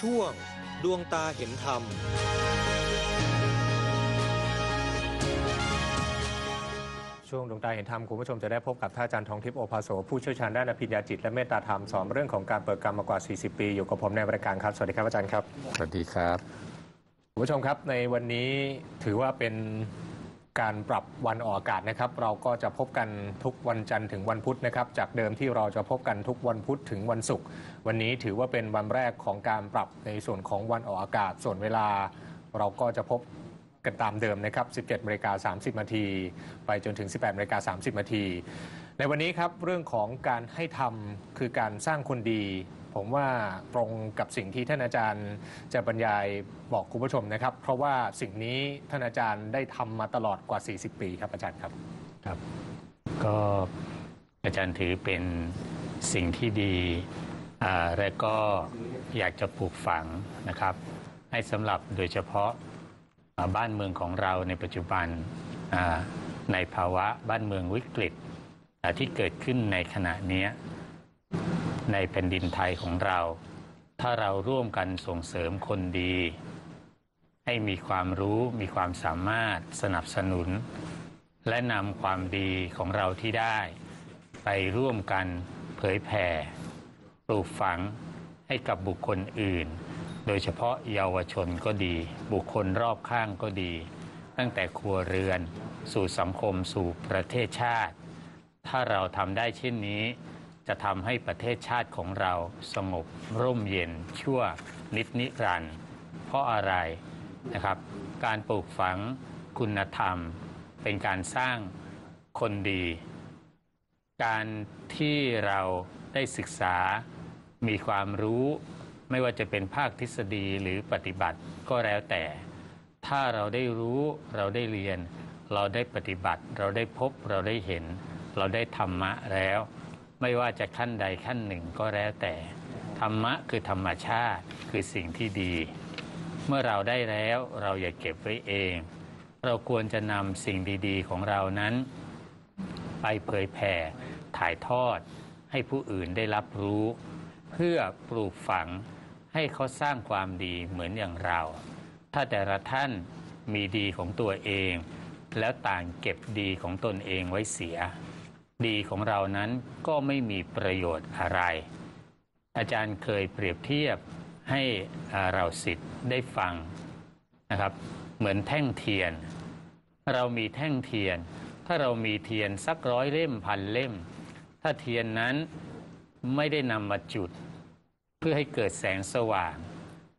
ช่วง ดวงตาเห็นธรรม ช่วงดวงตาเห็นธรรมคุณผู้ชมจะได้พบกับท่านอาจารย์ทองทิพย์โอภาโสผู้เชี่ยวชาญด้านอภิญญาจิตและเมตตาธรรมสอนเรื่องของการเปิดกรรมมากว่า 40 ปี อยู่กับผมในรายการครับ สวัสดีครับอาจารย์ครับ สวัสดีครับ คุณผู้ชมครับในวันนี้ถือว่าเป็น การปรับวันออกอากาศนะครับ เราก็จะพบกันทุกวันจันทร์ถึงวันพุธนะครับ จากเดิมที่เราจะพบกันทุกวันพุธถึงวันศุกร์วันนี้ถือว่าเป็นวันแรกของการปรับในส่วนของวันออกอากาศ ส่วนเวลาเราก็จะพบกันตามเดิมนะครับ 17นาฬิกา30นาทีไปจนถึง 18นาฬิกา30นาทีในวันนี้ครับเรื่องของการให้ทำคือการสร้างคนดี ผมว่าตรงกับสิ่งที่ท่านอาจารย์จะบรรยายบอกคุณผู้ชมนะครับ เพราะว่าสิ่งนี้ท่านอาจารย์ได้ทำมาตลอดกว่า 40 ปีครับอาจารย์ครับครับ ก็อาจารย์ถือเป็นสิ่งที่ดีและก็อยากจะปลูกฝังนะครับ ให้สำหรับโดยเฉพาะบ้านเมืองของเราในปัจจุบันในภาวะบ้านเมืองวิกฤตที่เกิดขึ้นในขณะนี้ ในแผ่นดินไทยของเรา ถ้าเราร่วมกันส่งเสริมคนดี ให้มีความรู้มีความสามารถสนับสนุน และนำความดีของเราที่ได้ ไปร่วมกันเผยแผ่ปลูกฝังให้กับบุคคลอื่น โดยเฉพาะเยาวชนก็ดี บุคคลรอบข้างก็ดี ตั้งแต่ครัวเรือน สู่สังคมสู่ประเทศชาติ ถ้าเราทำได้เช่นนี้ จะทำให้ประเทศชาติของเราสงบร่มเย็นชั่วนิดนิรันดร์เพราะอะไรนะครับ การปลูกฝังคุณธรรม เป็นการสร้างคนดี การที่เราได้ศึกษามีความรู้ ไม่ว่าจะเป็นภาคทฤษฎีหรือปฏิบัติก็แล้วแต่ ถ้าเราได้รู้เราได้เรียน เราได้ปฏิบัติ เราได้พบเราได้เห็น เราได้ธรรมะแล้ว ไม่ว่าจะขั้นใดขั้นหนึ่งก็แล้วแต่ ธรรมะคือธรรมชาติคือสิ่งที่ดี เมื่อเราได้แล้วเราอย่าเก็บไว้เอง เราควรจะนำสิ่งดีๆของเรานั้น ไปเผยแผ่ถ่ายทอด ให้ผู้อื่นได้รับรู้ เพื่อปลูกฝังให้เขาสร้างความดีเหมือนอย่างเรา ถ้าแต่ละท่านมีดีของตัวเอง แล้วต่างเก็บดีของตนเองไว้เสีย ดีของเรานั้นก็ไม่มีประโยชน์อะไร อาจารย์เคยเปรียบเทียบให้เราสิทธิ์ได้ฟังนะครับ เหมือนแท่งเทียน เรามีแท่งเทียน ถ้าเรามีเทียนสักร้อยเล่มพันเล่ม ถ้าเทียนนั้นไม่ได้นำมาจุด เพื่อให้เกิดแสงสว่าง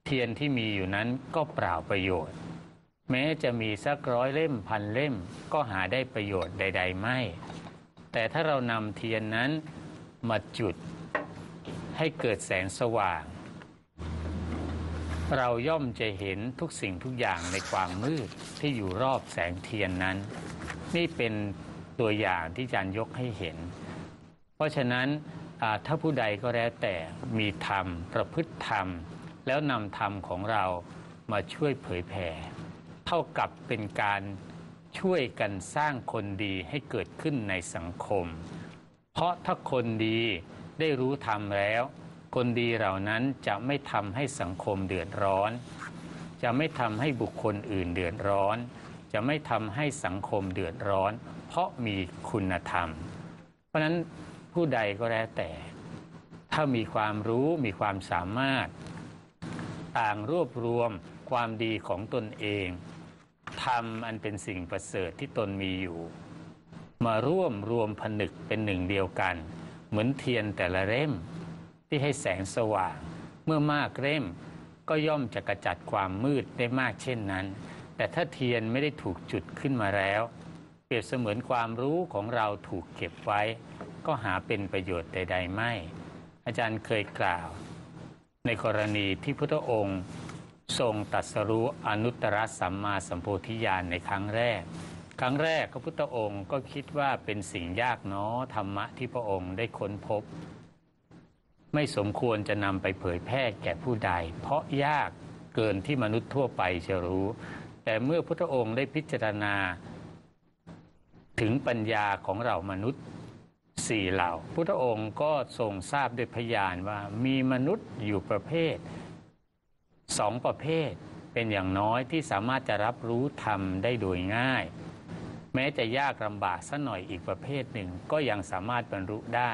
เทียนที่มีอยู่นั้นก็เปล่าประโยชน์ แม้จะมีสักร้อยเล่มพันเล่มก็หาได้ประโยชน์ใด ๆ ไม่ แต่ถ้าเรานำเทียนนั้นมาจุดให้เกิดแสงสว่าง เราย่อมจะเห็นทุกสิ่งทุกอย่างในความมืดที่อยู่รอบแสงเทียนนั้น นี่เป็นตัวอย่างที่อาจารย์ยกให้เห็น เพราะฉะนั้นถ้าผู้ใดก็แล้วแต่มีธรรมประพฤติธรรม แล้วนำธรรมของเรามาช่วยเผยแผ่ เท่ากับเป็นการ ช่วยกันสร้างคนดีให้เกิดขึ้นในสังคม เพราะถ้าคนดีได้รู้ธรรมแล้ว คนดีเหล่านั้นจะไม่ทำให้สังคมเดือดร้อน จะไม่ทำให้บุคคลอื่นเดือดร้อน จะไม่ทำให้สังคมเดือดร้อน เพราะมีคุณธรรม เพราะนั้นผู้ใดก็แล้วแต่ ถ้ามีความรู้มีความสามารถ ต่างรวบรวมความดีของตนเอง ทำอันเป็นสิ่งประเสริฐที่ตนมีอยู่ มาร่วมรวมผนึกเป็นหนึ่งเดียวกัน เหมือนเทียนแต่ละเล่มที่ให้แสงสว่าง เมื่อมากเล่มก็ย่อมจะกระจัดความมืดได้มากเช่นนั้น แต่ถ้าเทียนไม่ได้ถูกจุดขึ้นมาแล้ว เปรียบเสมือนความรู้ของเราถูกเก็บไว้ ก็หาเป็นประโยชน์ใด ๆ ไม่ อาจารย์เคยกล่าว ในกรณีที่พุทธองค์ ทรงตรัสรู้อนุตตรสัมมาสัมโพธิญาณในครั้งแรก ครั้งแรกพระพุทธองค์ก็คิดว่าเป็นสิ่งยากเนาะธรรมะที่พระองค์ได้ค้นพบ ไม่สมควรจะนำไปเผยแพร่แก่ผู้ใด เพราะยากเกินที่มนุษย์ทั่วไปจะรู้ แต่เมื่อพุทธองค์ได้พิจารณา ถึงปัญญาของเรามนุษย์สี่เหล่าพุทธองค์ก็ทรงทราบด้วยพยานว่ามีมนุษย์อยู่ประเภท สองประเภทเป็นอย่างน้อยที่สามารถจะรับรู้ธรรมได้โดยง่าย แม้จะยากลำบากสัหน่อยอีกประเภทหนึ่งก็ยังสามารถบรรลุได้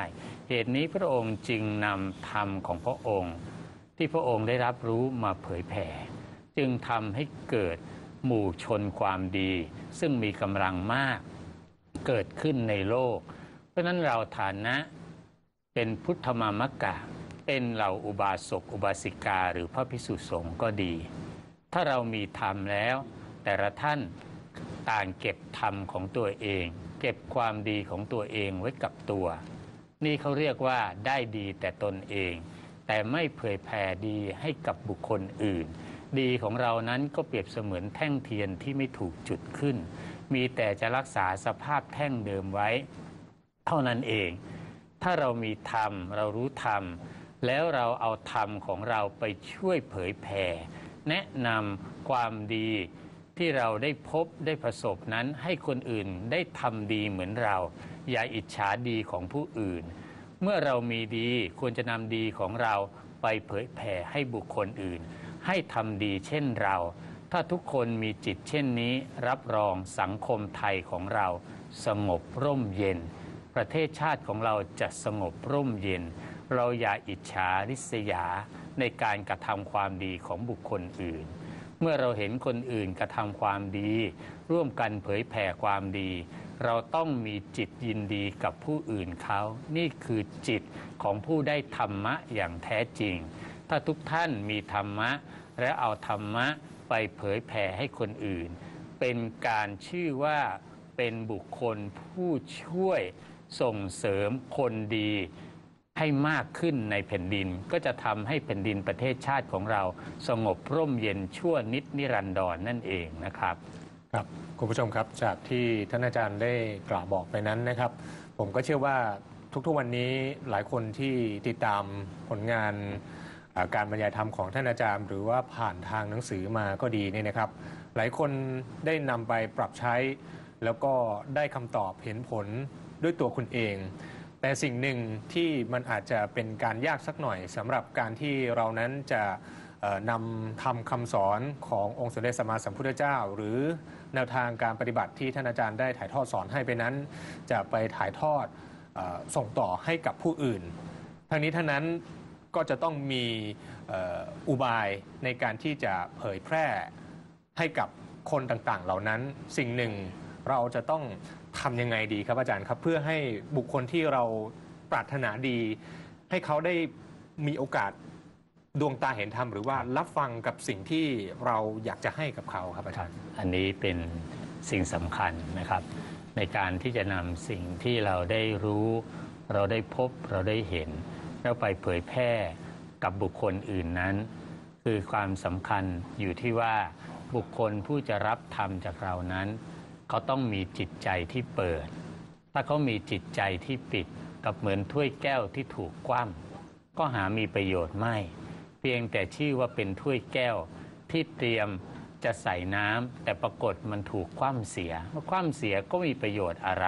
เหตุนี้พระองค์จึงนำธรรมของพระองค์ ที่พระองค์ได้รับรู้มาเผยแผ่ จึงทำให้เกิดหมู่ชนความดี ซึ่งมีกำลังมากเกิดขึ้นในโลก เพราะฉะนั้นเราฐานะเป็นพุทธมามกะ เป็นเหล่าอุบาสกอุบาสิกาหรือพระพิสุสงฆ์ก็ดี ถ้าเรามีธรรมแล้ว แต่ละท่านต่างเก็บธรรมของตัวเอง เก็บความดีของตัวเองไว้กับตัว นี่เขาเรียกว่าได้ดีแต่ตนเอง แต่ไม่เผยแผ่ดีให้กับบุคคลอื่น ดีของเรานั้นก็เปรียบเสมือนแท่งเทียนที่ไม่ถูกจุดขึ้น มีแต่จะรักษาสภาพแท่งเดิมไว้ เท่านั้นเอง ถ้าเรามีธรรมเรารู้ธรรม แล้วเราเอาธรรมของเราไปช่วยเผยแผ่แนะนำความดีที่เราได้พบได้ประสบนั้นให้คนอื่นได้ทำดีเหมือนเรา อย่าอิจฉาดีของผู้อื่น เมื่อเรามีดีควรจะนำดีของเราไปเผยแผ่ให้บุคคลอื่น ให้ทำดีเช่นเรา ถ้าทุกคนมีจิตเช่นนี้ รับรองสังคมไทยของเรา สงบร่มเย็น ประเทศชาติของเราจะสงบร่มเย็น เราอย่าอิจฉาริษยาในการกระทำความดีของบุคคลอื่น เมื่อเราเห็นคนอื่นกระทำความดี ร่วมกันเผยแผ่ความดี เราต้องมีจิตยินดีกับผู้อื่นเขา นี่คือจิตของผู้ได้ธรรมะอย่างแท้จริง ถ้าทุกท่านมีธรรมะ และเอาธรรมะไปเผยแผ่ให้คนอื่น เป็นการชื่อว่าเป็นบุคคลผู้ช่วยส่งเสริมคนดี ให้มากขึ้นในแผ่นดิน ก็จะทำให้แผ่นดินประเทศชาติของเราสงบร่มเย็นชั่วนิดนิรันดรนนั่นเองนะครับครับคุณผู้ชมครับจากที่ท่านอาจารย์ได้กล่าวบอกไปนั้นนะครับ ผมก็เชื่อว่าทุกๆวันนี้หลายคนที่ติดตามผลงานาการบรรยายธรรมของท่านอาจารย์ หรือว่าผ่านทางหนังสือมาก็ดีเนี่ยนะครับ หลายคนได้นำไปปรับใช้ แล้วก็ได้คำตอบเห็นผลด้วยตัวคุณเอง แต่สิ่งหนึ่งที่มันอาจจะเป็นการยากสักหน่อยสำหรับการที่เรานั้นจะนำทำคำสอนขององค์สมเด็จสัมมาสัมพุทธเจ้า หรือแนวทางการปฏิบัติที่ท่านอาจารย์ได้ถ่ายทอดสอนให้ไปนั้น จะไปถ่ายทอดอส่งต่อให้กับผู้อื่น ทั้งนี้ทั้งนั้นก็จะต้องมีอ่ออุบายในการที่จะเผยแพร่ให้กับคนต่างๆ เหล่านั้น สิ่งหนึ่งเราจะต้อง ทำยังไงดีครับอาจารย์ครับ เพื่อให้บุคคลที่เราปรารถนาดี ให้เขาได้มีโอกาสดวงตาเห็นธรรมหรือว่ารับฟังกับสิ่งที่เราอยากจะให้กับเขาครับอาจารย์อันนี้เป็นสิ่งสำคัญนะครับ ในการที่จะนำสิ่งที่เราได้รู้ เราได้พบเราได้เห็น แล้วไปเผยแพร่กับบุคคลอื่นนั้น คือความสำคัญอยู่ที่ว่าบุคคลผู้จะรับธรรมจากเรานั้น เขาต้องมีจิตใจที่เปิด ถ้าเขามีจิตใจที่ปิดกับเหมือนถ้วยแก้วที่ถูกคว่ำก็หามีประโยชน์ไม่ เพียงแต่ชื่อว่าเป็นถ้วยแก้วที่เตรียมจะใส่น้ำแต่ปรากฏมันถูกคว่ำเสียเมื่อคว่ำเสียก็มีประโยชน์อะไร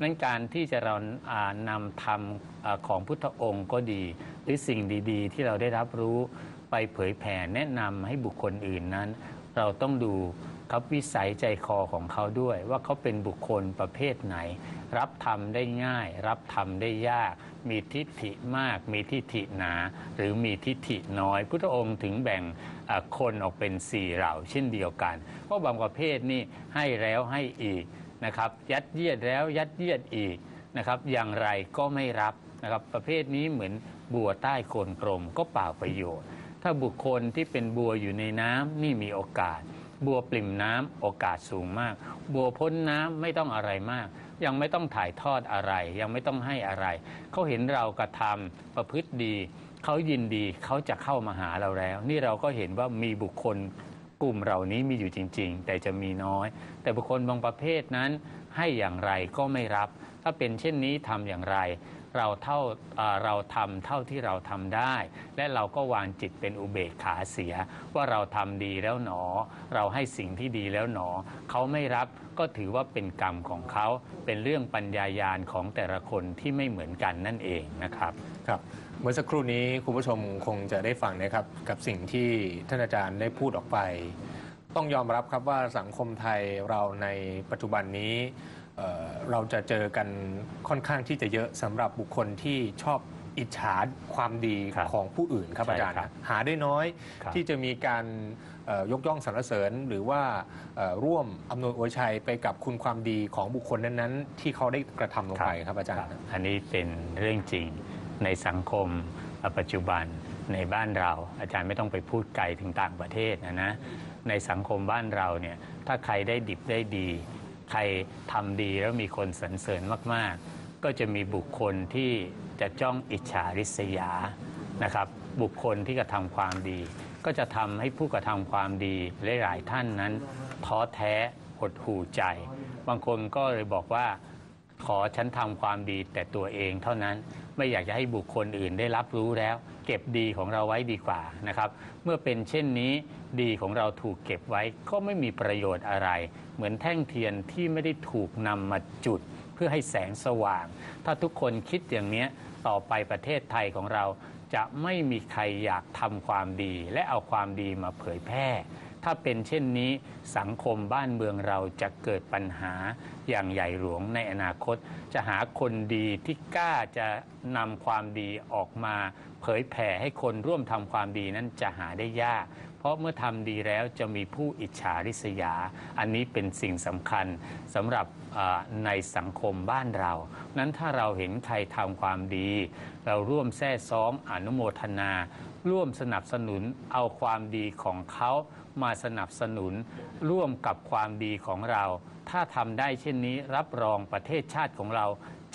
นั้นการที่จะเรานำธรรมของพุทธองค์ก็ดี หรือสิ่งดี ๆ ที่เราได้รับรู้ไปเผยแผ่แนะนำให้บุคคลอื่นนั้น เราต้องดู ครับวิสัยใจคอของเขาด้วย ว่าเขาเป็นบุคคลประเภทไหน รับธรรมได้ง่าย รับธรรมได้ยาก มีทิฏฐิมาก มีทิฏฐิหนา หรือมีทิฏฐิน้อย พุทธองค์ถึงแบ่งคนออกเป็นสี่เหล่าเช่นเดียวกันเพราะบางประเภทนี่ให้แล้วให้อีกนะครับ ยัดเยียดแล้วยัดเยียดอีกนะครับ อย่างไรก็ไม่รับนะครับประเภทนี้เหมือนบัวใต้โคนกลมก็เปล่าประโยชน์ ถ้าบุคคลที่เป็นบัวอยู่ในน้ำนี่มีโอกาส บัวปริ่มน้ำโอกาสสูงมาก บัวพ้นน้ำไม่ต้องอะไรมาก ยังไม่ต้องถ่ายทอดอะไร ยังไม่ต้องให้อะไร เขาเห็นเรากระทำประพฤติดีเขายินดีเขาจะเข้ามาหาเราแล้ว นี่เราก็เห็นว่ามีบุคคลกลุ่มเหล่านี้มีอยู่จริง ๆ แต่จะมีน้อย แต่บุคคลบางประเภทนั้นให้อย่างไรก็ไม่รับ ถ้าเป็นเช่นนี้ทำอย่างไร เราเท่าเราทำเท่าที่เราทำได้ และเราก็วางจิตเป็นอุเบกขาเสีย ว่าเราทำดีแล้วหนอ เราให้สิ่งที่ดีแล้วหนอ เขาไม่รับก็ถือว่าเป็นกรรมของเขา เป็นเรื่องปัญญายาณของแต่ละคนที่ไม่เหมือนกันนั่นเองนะครับครับเมื่อสักครู่นี้คุณผู้ชมคงจะได้ฟังนะครับกับสิ่งที่ท่านอาจารย์ได้พูดออกไป ต้องยอมรับครับว่าสังคมไทยเราในปัจจุบันนี้ เอ่อเราจะเจอกันค่อนข้างที่จะเยอะสำหรับบุคคลที่ชอบอิจฉาความดีครับของผู้อื่นครับใช่อาจารย์ครับหาได้น้อยครับที่จะมีการเอ่อยกย่องสรรเสริญ หรือว่าเอ่อร่วมอำนวยอวยชัยไปกับคุณความดีของบุคคลนั้นๆ ที่เขาได้กระทำลงไปครับอาจารย์ อันนี้เป็นเรื่องจริงในสังคมปัจจุบันในบ้านเรา อาจารย์ไม่ต้องไปพูดไกลถึงต่างประเทศนะนะในสังคมบ้านเราเนี่ยถ้าใครได้ดิบได้ดี ใครทำดีแล้วมีคนสรรเสริญมาก ๆ ก็จะมีบุคคลที่จะจ้องอิจฉาริษยานะครับ บุคคลที่กระทำความดี ก็จะทำให้ผู้กระทำความดีหลายๆท่านนั้นท้อแท้หดหู่ใจ บางคนก็เลยบอกว่า ขอฉันทำความดีแต่ตัวเองเท่านั้นไม่อยากจะให้บุคคลอื่นได้รับรู้แล้ว เก็บดีของเราไว้ดีกว่านะครับ เมื่อเป็นเช่นนี้ดีของเราถูกเก็บไว้ก็ไม่มีประโยชน์อะไร เหมือนแท่งเทียนที่ไม่ได้ถูกนำมาจุดเพื่อให้แสงสว่าง ถ้าทุกคนคิดอย่างนี้ต่อไปประเทศไทยของเราจะไม่มีใครอยากทำความดี และเอาความดีมาเผยแพร่ ถ้าเป็นเช่นนี้สังคมบ้านเมืองเราจะเกิดปัญหาอย่างใหญ่หลวงในอนาคต จะหาคนดีที่กล้าจะนำความดีออกมา เผยแผ่ให้คนร่วมทำความดีนั้นจะหาได้ยาก เพราะเมื่อทำดีแล้วจะมีผู้อิจฉาริษยา อันนี้เป็นสิ่งสำคัญสำหรับในสังคมบ้านเรา นั้นถ้าเราเห็นใครทำความดี เราร่วมแท้ซ้องอนุโมทนา ร่วมสนับสนุนเอาความดีของเขามาสนับสนุน ร่วมกับความดีของเรา ถ้าทำได้เช่นนี้รับรองประเทศชาติของเรา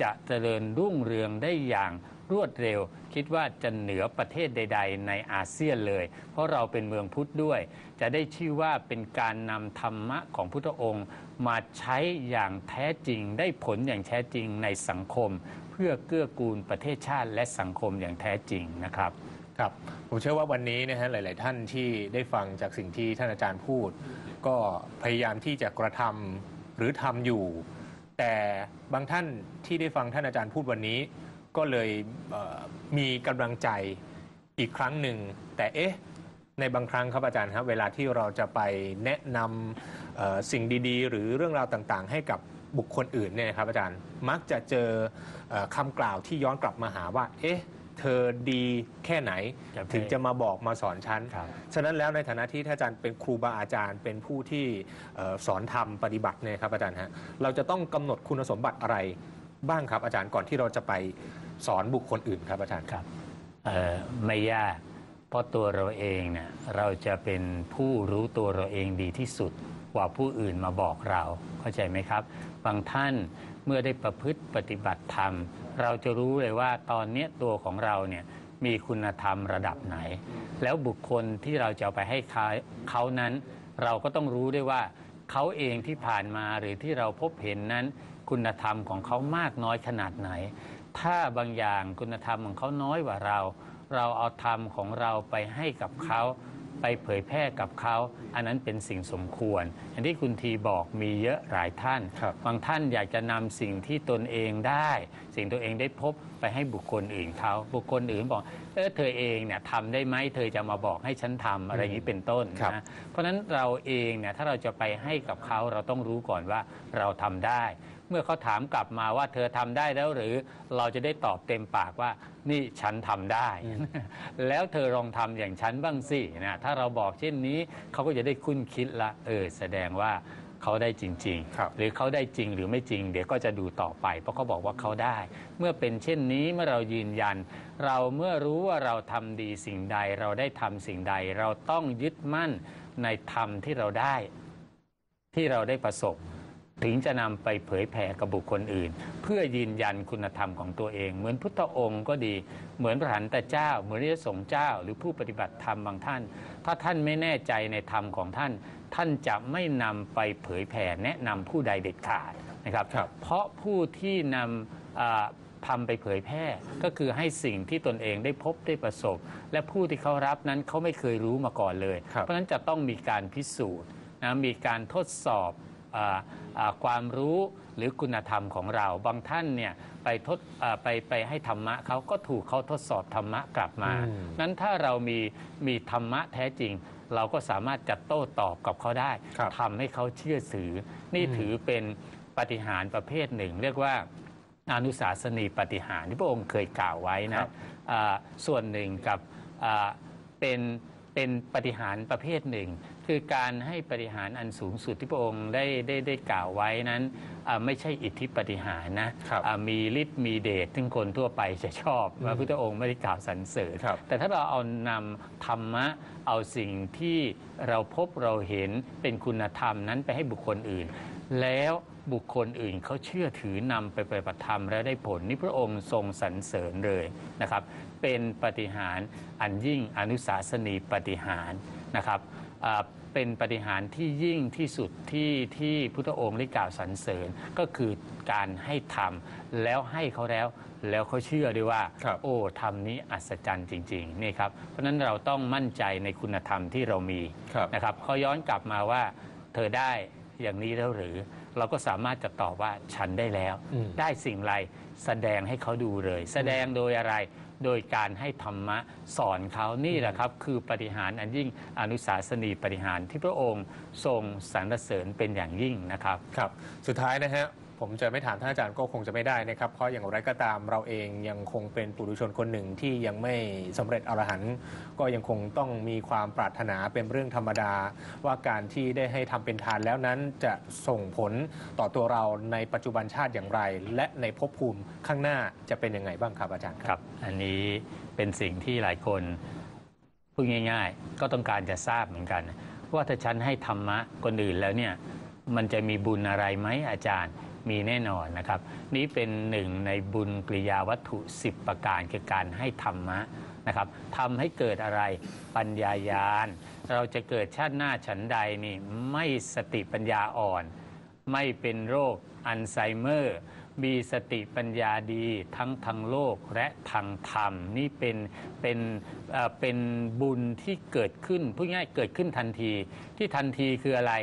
จะเจริญรุ่งเรืองได้อย่างรวดเร็ว คิดว่าจะเหนือประเทศใด ๆ ในอาเซียนเลย เพราะเราเป็นเมืองพุทธด้วย จะได้ชื่อว่าเป็นการนำธรรมะของพุทธองค์ มาใช้อย่างแท้จริง ได้ผลอย่างแท้จริงในสังคม เพื่อเกื้อกูลประเทศชาติและสังคมอย่างแท้จริงนะครับ ครับผมเชื่อว่าวันนี้นะฮะหลาย ๆ ท่านที่ได้ฟังจากสิ่งที่ท่านอาจารย์พูด ก็พยายามที่จะกระทำหรือทำอยู่ แต่บางท่านที่ได้ฟังท่านอาจารย์พูดวันนี้ ก็เลยเมีกำลังใจอีกครั้งหนึ่งแต่เอ๊ะในบางครั้งครับอาจารย์ครับเวลาที่เราจะไปแนะนำสิ่งดี ๆ หรือเรื่องราวต่างๆ ให้กับบุคคลอื่นเนี่ยครับอาจารย์มักจะเจออคำกล่าวที่ย้อนกลับมาหาว่า เอ๊ะ เธอดีแค่ไหน จะไปถึงจะมาบอกมาสอนฉัน ครับ ฉะนั้นแล้วในฐานะที่ท่านอาจารย์เป็นครูบาอาจารย์ เป็นผู้ที่เอ่อสอนธรรมปฏิบัติเนี่ยครับอาจารย์ฮะเราจะต้องกำหนดคุณสมบัติอะไรบ้างครับอาจารย์ก่อนที่เราจะไปสอนบุคคลอื่นครับอาจารย์ ครับเอ่อไม่ยาก เพราะตัวเราเองเนี่ยเราจะเป็นผู้รู้ตัวเราเองดีที่สุดกว่าผู้อื่นมาบอกเราเข้าใจไหมครับ บางท่านเมื่อได้ประพฤติปฏิบัติธรรม เราจะรู้เลยว่าตอนนี้ตัวของเราเนี่ยมีคุณธรรมระดับไหน แล้วบุคคลที่เราจะไปให้เขาเขานั้น เราก็ต้องรู้ด้วยว่าเขาเองที่ผ่านมาหรือที่เราพบเห็นนั้น คุณธรรมของเขามากน้อยขนาดไหน ถ้าบางอย่างคุณธรรมของเขาน้อยกว่าเรา เราเอาธรรมของเราไปให้กับเขา ไปเผยแพร่กับเขา อันนั้นเป็นสิ่งสมควร อย่างที่คุณทีบอกมีเยอะหลายท่านครับบางท่านอยากจะนำสิ่งที่ตนเองได้ สิ่งตัวเองได้พบไปให้บุคคลอื่นเขาบุคคลอื่นบอกเออเธอเองเนี่ยทำได้ไหมเธอจะมาบอกให้ฉันทำอะไรอย่างนี้เป็นต้นครับนะเพราะฉะนั้นเราเองเนี่ยถ้าเราจะไปให้กับเขาเราต้องรู้ก่อนว่าเราทำได้ เมื่อเขาถามกลับมาว่าเธอทำได้แล้วหรือเราจะได้ตอบเต็มปากว่านี่ฉันทำได้ แล้วเธอลองทำอย่างฉันบ้างสินะถ้าเราบอกเช่นนี้เขาก็จะได้คุ้นคิดละเออแสดงว่าเขาได้จริงครับๆหรือเขาได้จริงหรือไม่จริง เดี๋ยวก็จะดูต่อไป เพราะเขาบอกว่าเขาได้ เมื่อเป็นเช่นนี้เมื่อเรายืนยัน เราเมื่อรู้ว่าเราทำดีสิ่งใด เราได้ทำสิ่งใด เราต้องยึดมั่นในธรรมที่เราได้ ที่เราได้ประสบ ถึงจะนำไปเผยแผ่กับบุคคลอื่น เพื่อยืนยันคุณธรรมของตัวเอง เหมือนพุทธองค์ก็ดี เหมือนพระหันตเจ้า เหมือนพระสงฆ์เจ้า หรือผู้ปฏิบัติธรรมบางท่าน ถ้าท่านไม่แน่ใจในธรรมของท่าน ท่านจะไม่นำไปเผยแผ่แนะนำผู้ใดเด็ดขาดนะครับครับเพราะผู้ที่นำอ่าพธรรมไปเผยแพร่ก็คือให้สิ่งที่ตนเองได้พบได้ประสบ และผู้ที่เขารับนั้นเขาไม่เคยรู้มาก่อนเลยครับเพราะฉะนั้นจะต้องมีการพิสูจน์นะมีการทดสอบอาอ่า ความรู้หรือคุณธรรมของเรา บางท่านเนี่ยไปทดอ่าไปไปให้ธรรมะเขาก็ถูกเขาทดสอบธรรมะกลับมาอืมนั้นถ้าเรามีมีธรรมะแท้จริง เราก็สามารถจะโต้ตอบกับเขาได้ครับทำให้เขาเชื่อถือ นี่อืมถือเป็นปาฏิหารย์ประเภทหนึ่ง เรียกว่าอนุสาสนีปาฏิหารย์ที่พระองค์เคยกล่าวไว้ครันะบอ่าส่วนหนึ่งกับอ่าเป็นเป็นปาฏิหารย์ประเภทหนึ่ง คือการให้ปาฏิหารย์อันสูงสุดที่พระองค์ได้ได้ได้กล่าวไว้นั้นอ่าไม่ใช่อิทธิปาฏิหารย์นะครับอ่ามีฤทธิ์มีเดชซึ่งคนทั่วไปจะชอบพระพุทธองค์ไม่ได้กล่าวสรรเสริญครับแต่ถ้าเราเอานำธรรมะเอาสิ่งที่เราพบเราเห็นเป็นคุณธรรมนั้นไปให้บุคคลอื่น แล้วบุคคลอื่นเขาเชื่อถือนำไปปฏิบัติธรรมแล้วได้ผลนี่พระองค์ทรงสรรเสริญเลยนะครับ เป็นปาฏิหารย์อันยิ่งอนุสาสนีปาฏิหารย์นะครับอ่า เป็นปาฏิหารย์ที่ยิ่งที่สุดที่ที่พุทธองค์ได้กล่าวสรรเสริญก็คือการให้ทำแล้วให้เขาแล้วแล้วเขาเชื่อด้วยว่าครับโอ้ธรรมนี้อัศจรรย์จริงๆนี่ครับเพราะฉะนั้นเราต้องมั่นใจในคุณธรรมที่เรามีครับนะครับเขาย้อนกลับมาว่าเธอได้อย่างนี้แล้วหรือ เราก็สามารถจะตอบว่าฉันได้แล้วอืมได้สิ่งไรแสดงให้เขาดูเลย แสดงโดยอะไร โดยการให้ธรรมะสอนเขานี่แหละครับ คือปฏิหารอันยิ่งอนุสาสนีปฏิหารที่พระองค์ทรงสรรเสริญเป็นอย่างยิ่งนะครับ ครับ สุดท้ายนะฮะ ผมจะไม่ถามท่านอาจารย์ก็คงจะไม่ได้นะครับ เพราะอย่างไรก็ตามเราเองยังคงเป็นปุถุชนคนหนึ่งที่ยังไม่สำเร็จอรหันต์ก็ยังคงต้องมีความปรารถนาเป็นเรื่องธรรมดา ว่าการที่ได้ให้ทำเป็นทานแล้วนั้นจะส่งผลต่อตัวเราในปัจจุบันชาติอย่างไร และในภพภูมิข้างหน้าจะเป็นยังไงบ้างครับอาจารย์ครับ อันนี้เป็นสิ่งที่หลายคนพูดง่าย ๆ ก็ต้องการจะทราบเหมือนกัน ว่าถ้าฉันให้ธรรมะคนอื่นแล้วเนี่ยมันจะมีบุญอะไรไหมอาจารย์ มีแน่นอนนะครับ นี้เป็นหนึ่งในบุญกริยาวัตถุ 10 ประการคือการให้ธรรมะนะครับทำให้เกิดอะไรปัญญายาณ เราจะเกิดชาติหน้าฉันใดนี่ไม่สติปัญญาอ่อน ไม่เป็นโรคอัลไซเมอร์ มีสติปัญญาดีทั้งทางโลกและทางธรรม นี่เป็นเป็นเป็นบุญที่เกิดขึ้นพูดง่ายเกิดขึ้นทันทีที่ทันทีคืออะไร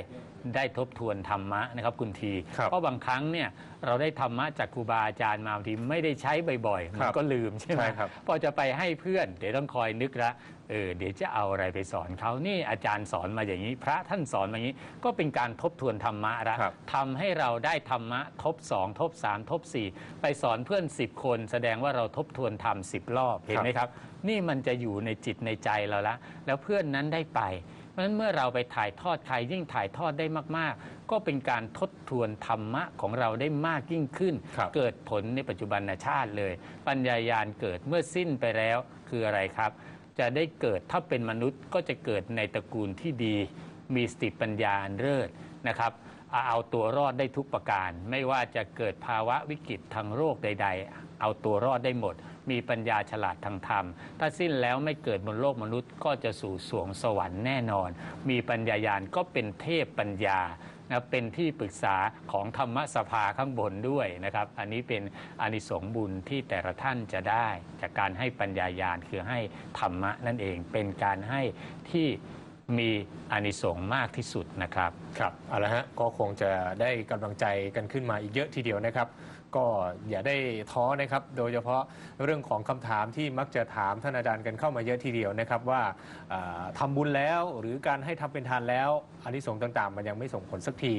ได้ทบทวนธรรมะนะครับคุณที ครับเพราะบางครั้งเนี่ยเราได้ธรรมะจากครูบาอาจารย์มาบางทีไม่ได้ใช้บ่อยๆคมัรันบก็ลืมใช่ไหมใช่ครับพอจะไปให้เพื่อน เดี๋ยวต้องคอยนึกละเออเดี๋ยวจะเอาอะไรไปสอนเขานี่อาจารย์สอนมาอย่างนี้ พระท่านสอนมาอย่างนี้ ก็เป็นการทบทวนธรรมะละครับ ทำให้เราได้ธรรมะทบ2ทบ3ทบ4ไปสอนเพื่อน 10 คน แสดงว่าเราทบทวนธรรม10รอบเห็นไหมครับ นี่มันจะอยู่ในจิตในใจเราละแล้วเพื่อนนั้นได้ไป เพราะฉะนั้นเมื่อเราไปถ่ายทอดใครยิ่งถ่ายทอดได้มาก ๆ ก็เป็นการทบทวนธรรมะของเราได้มากยิ่งขึ้น ครับ เกิดผลในปัจจุบันชาติเลย ปัญญายาณเกิดเมื่อสิ้นไปแล้วคืออะไรครับ จะได้เกิดถ้าเป็นมนุษย์ก็จะเกิดในตระกูลที่ดี มีสติปัญญาอันเลิศนะครับเอาเอาตัวรอดได้ทุกประการ ไม่ว่าจะเกิดภาวะวิกฤตทางโรคใด ๆ เอาตัวรอดได้หมด มีปัญญาฉลาดทางธรรม ถ้าสิ้นแล้วไม่เกิดบนโลกมนุษย์ก็จะสู่สวงสวรรค์แน่นอน มีปัญญายาณก็เป็นเทพปัญญานะเป็นที่ปรึกษาของธรรมสภาข้างบนด้วยนะครับ อันนี้เป็นอานิสงส์บุญที่แต่ละท่านจะได้ จากการให้ปัญญายาณคือให้ธรรมะนั่นเองเป็นการให้ที่มีอานิสงส์มากที่สุดนะครับ ครับเอาละฮะก็คงจะได้กำลังใจกันขึ้นมาอีกเยอะทีเดียวนะครับ ก็อย่าได้ท้อนะครับ โดยเฉพาะเรื่องของคำถามที่มักจะถามท่านอาจารย์กันเข้ามาเยอะทีเดียวนะครับว่าทำาบุญแล้วหรือการให้ทำเป็นทานแล้วอันนี้สงต่างๆ มันยังไม่ส่งผลสักที